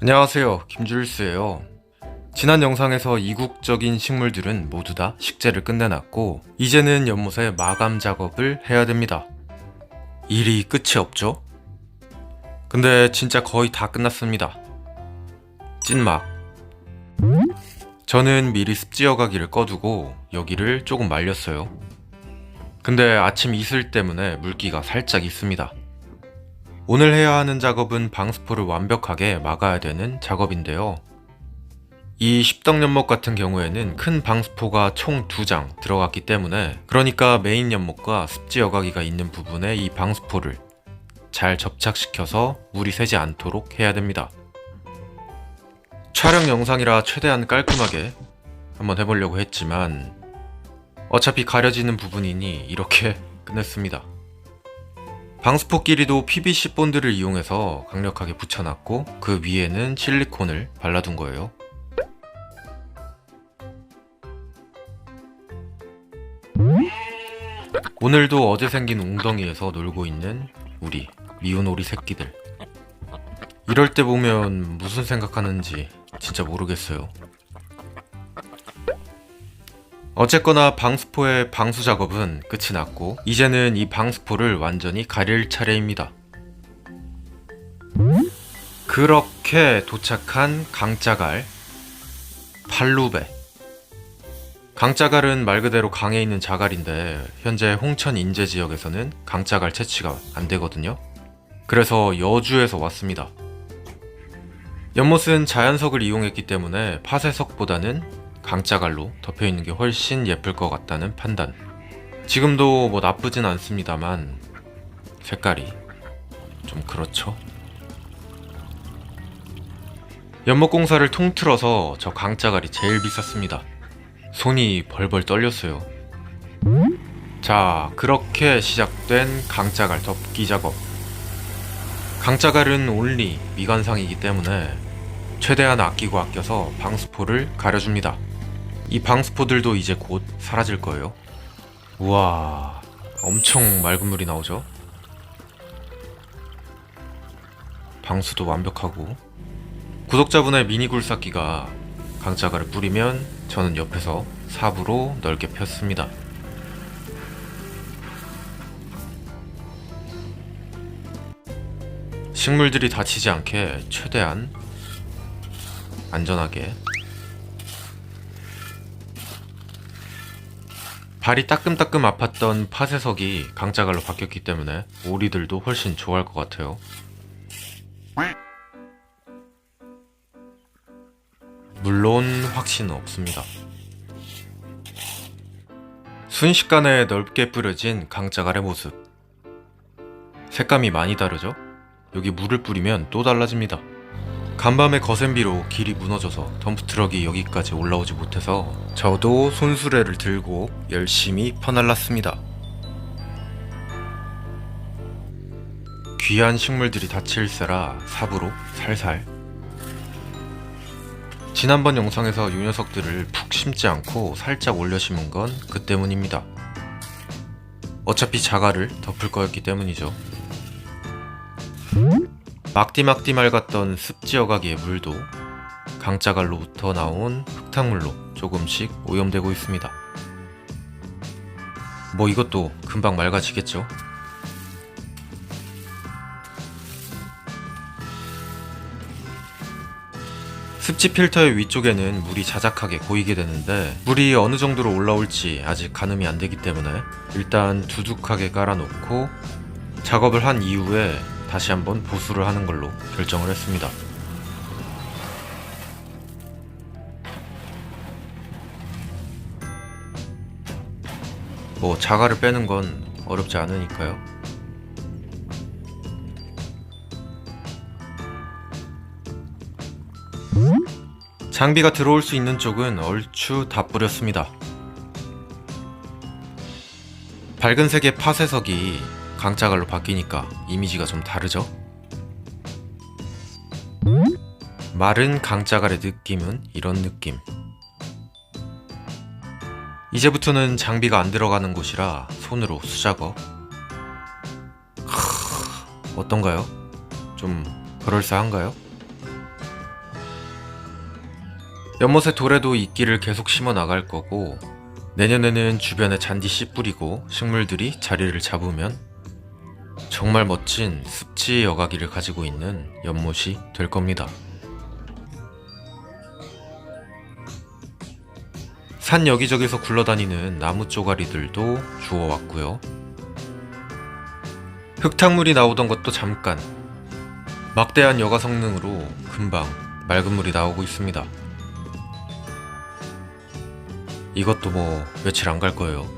안녕하세요. 김줄수예요. 지난 영상에서 이국적인 식물들은 모두 다 식재를 끝내놨고 이제는 연못의 마감 작업을 해야 됩니다. 일이 끝이 없죠? 근데 진짜 거의 다 끝났습니다. 찐막. 저는 미리 습지 여과기를 꺼두고 여기를 조금 말렸어요. 근데 아침 이슬 때문에 물기가 살짝 있습니다. 오늘 해야 하는 작업은 방수포를 완벽하게 막아야 되는 작업인데요. 이 십덕 연못 같은 경우에는 큰 방수포가 총 2장 들어갔기 때문에 그러니까 메인 연못과 습지 여과기가 있는 부분에 이 방수포를 잘 접착시켜서 물이 새지 않도록 해야 됩니다. 촬영 영상이라 최대한 깔끔하게 한번 해보려고 했지만 어차피 가려지는 부분이니 이렇게 끝냈습니다. 방수포 끼리도 PVC 본드를 이용해서 강력하게 붙여놨고 그 위에는 실리콘을 발라둔 거예요. 오늘도 어제 생긴 웅덩이에서 놀고 있는 우리 미운 오리 새끼들. 이럴 때 보면 무슨 생각하는지 진짜 모르겠어요. 어쨌거나 방수포의 방수 작업은 끝이 났고 이제는 이 방수포를 완전히 가릴 차례입니다. 그렇게 도착한 강짜갈 팔루베 강짜갈은 말 그대로 강에 있는 자갈인데 현재 홍천 인제 지역에서는 강짜갈 채취가 안 되거든요. 그래서 여주에서 왔습니다. 연못은 자연석을 이용했기 때문에 파쇄석보다는 강짜갈로 덮여 있는 게 훨씬 예쁠 것 같다는 판단. 지금도 뭐 나쁘진 않습니다만 색깔이 좀 그렇죠. 연못 공사를 통틀어서 저 강짜갈이 제일 비쌌습니다. 손이 벌벌 떨렸어요. 자, 그렇게 시작된 강짜갈 덮기 작업. 강짜갈은 온리 미관상이기 때문에 최대한 아끼고 아껴서 방수포를 가려줍니다. 이 방수포들도 이제 곧 사라질 거예요. 우와, 엄청 맑은 물이 나오죠? 방수도 완벽하고 구독자분의 미니 굴삭기가 강짜가를 뿌리면 저는 옆에서 삽으로 넓게 폈습니다. 식물들이 다치지 않게 최대한 안전하게 발이 따끔따끔 아팠던 파쇄석이 강짜갈로 바뀌었기 때문에 오리들도 훨씬 좋아할 것 같아요. 물론 확신은 없습니다. 순식간에 넓게 뿌려진 강짜갈의 모습. 색감이 많이 다르죠? 여기 물을 뿌리면 또 달라집니다. 간밤의 거센 비로 길이 무너져서 덤프트럭이 여기까지 올라오지 못해서 저도 손수레를 들고 열심히 퍼날랐습니다. 귀한 식물들이 다칠세라 삽으로 살살. 지난번 영상에서 이 녀석들을 푹 심지 않고 살짝 올려 심은 건 그 때문입니다. 어차피 자갈을 덮을 거였기 때문이죠. 막디막디 맑았던 습지 여과기의 물도 강짜갈로부터 나온 흙탕물로 조금씩 오염되고 있습니다. 뭐 이것도 금방 맑아지겠죠? 습지 필터의 위쪽에는 물이 자작하게 고이게 되는데 물이 어느 정도로 올라올지 아직 가늠이 안 되기 때문에 일단 두둑하게 깔아놓고 작업을 한 이후에 다시 한번 보수를 하는 걸로 결정을 했습니다. 뭐 자갈을 빼는 건 어렵지 않으니까요. 장비가 들어올 수 있는 쪽은 얼추 다 뿌렸습니다. 밝은 색의 파쇄석이 강짜갈로 바뀌니까 이미지가 좀 다르죠? 마른 강짜갈의 느낌은 이런 느낌. 이제부터는 장비가 안 들어가는 곳이라 손으로 수작업. 크, 어떤가요? 좀 그럴싸한가요? 연못의 돌에도 이끼를 계속 심어 나갈 거고 내년에는 주변에 잔디 씨 뿌리고 식물들이 자리를 잡으면 정말 멋진 습지 여가기를 가지고 있는 연못이 될 겁니다. 산 여기저기서 굴러다니는 나무 쪼가리들도 주워왔고요. 흙탕물이 나오던 것도 잠깐. 막대한 여가 성능으로 금방 맑은 물이 나오고 있습니다. 이것도 뭐 며칠 안 갈 거예요.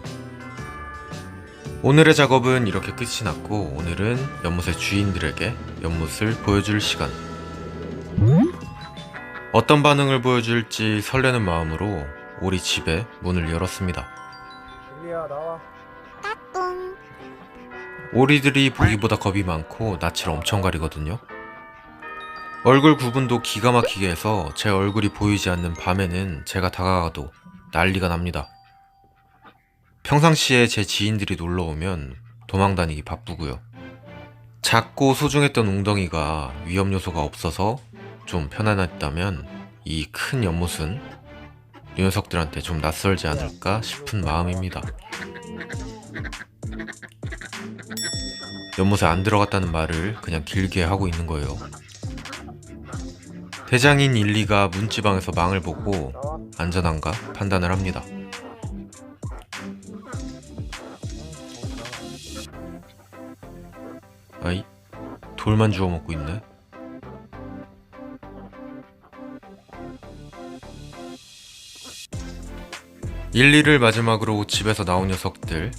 오늘의 작업은 이렇게 끝이 났고 오늘은 연못의 주인들에게 연못을 보여줄 시간. 어떤 반응을 보여줄지 설레는 마음으로 우리 집에 문을 열었습니다. 일리야 나와 오리들이 보기보다 겁이 많고 낯을 엄청 가리거든요. 얼굴 구분도 기가 막히게 해서 제 얼굴이 보이지 않는 밤에는 제가 다가가도 난리가 납니다. 평상시에 제 지인들이 놀러 오면 도망 다니기 바쁘고요. 작고 소중했던 웅덩이가 위험 요소가 없어서 좀 편안했다면 이 큰 연못은 이 녀석들한테 좀 낯설지 않을까 싶은 마음입니다. 연못에 안 들어갔다는 말을 그냥 길게 하고 있는 거예요. 대장인 일리가 문지방에서 망을 보고 안전한가 판단을 합니다. 아이, 돌만 주워 먹고 있네. 일리를 마지막으로 집에서 나온 녀석들.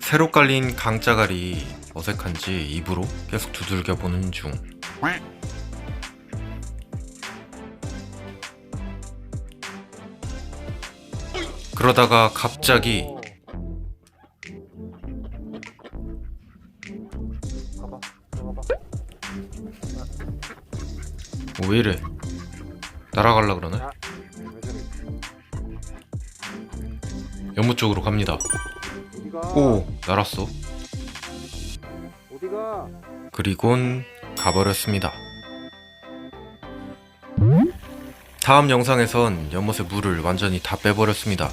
새로 깔린 강짜갈이 어색한지 입으로 계속 두들겨 보는 중. 그러다가 갑자기 어, 왜 이래? 날아갈라 그러네. 왜 저래 연못 쪽으로 갑니다. 오, 날았어. 그리곤 가버렸습니다. 다음 영상에선 연못의 물을 완전히 다 빼버렸습니다.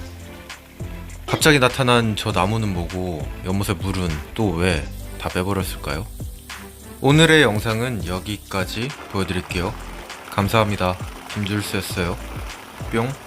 갑자기 나타난 저 나무는 뭐고 연못의 물은 또 왜 다 빼버렸을까요? 오늘의 영상은 여기까지 보여드릴게요. 감사합니다. 김줄수였어요. 뿅.